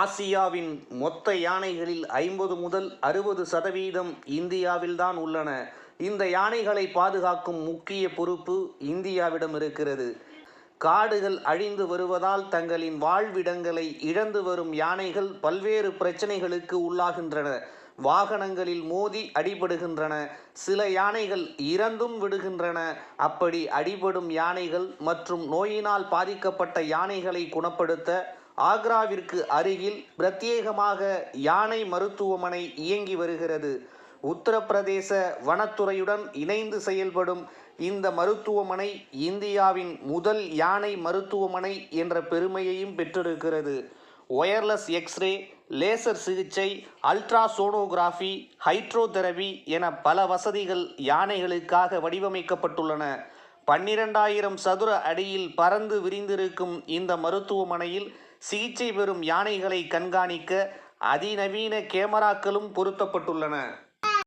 ஆசியாவின் மொத்த யானைகளில் ஐம்பது முதல் அறுபது சதவீதம் இந்தியாவில்தான் உள்ளன. இந்த யானைகளை பாதுகாக்கும் முக்கிய பொறுப்பு இந்தியாவிடம் இருக்கிறது. காடுகள் அழிந்து வருவதால் தங்களின் வாழ்விடங்களை இழந்து வரும் யானைகள் பல்வேறு பிரச்சனைகளுக்கு உள்ளாகின்றன. வாகனங்களில் மோதி அடிபடுகின்றன. சில யானைகள் இறந்தும் விடுகின்றன. அப்படி அடிபடும் யானைகள் மற்றும் நோயினால் பாதிக்கப்பட்ட யானைகளை குணப்படுத்த ஆக்ராவிற்கு அருகில் பிரத்யேகமாக யானை மருத்துவமனை இயங்கி வருகிறது. உத்தரப்பிரதேச வனத்துறையுடன் இணைந்து செயல்படும் இந்த மருத்துவமனை இந்தியாவின் முதல் யானை மருத்துவமனை என்ற பெருமையையும் பெற்றிருக்கிறது. ஒயர்லெஸ் எக்ஸ்ரே லேசர் சிகிச்சை அல்ட்ராசோனோகிராஃபி ஹைட்ரோதெரபி என பல வசதிகள் யானைகளுக்காக வடிவமைக்கப்பட்டுள்ளன. பன்னிரெண்டாயிரம் சதுர அடியில் பறந்து விரிந்திருக்கும் இந்த மருத்துவமனையில் சிகிச்சை பெறும் யானைகளை கண்காணிக்க அதிநவீன கேமராக்களும் பொருத்தப்பட்டுள்ளன.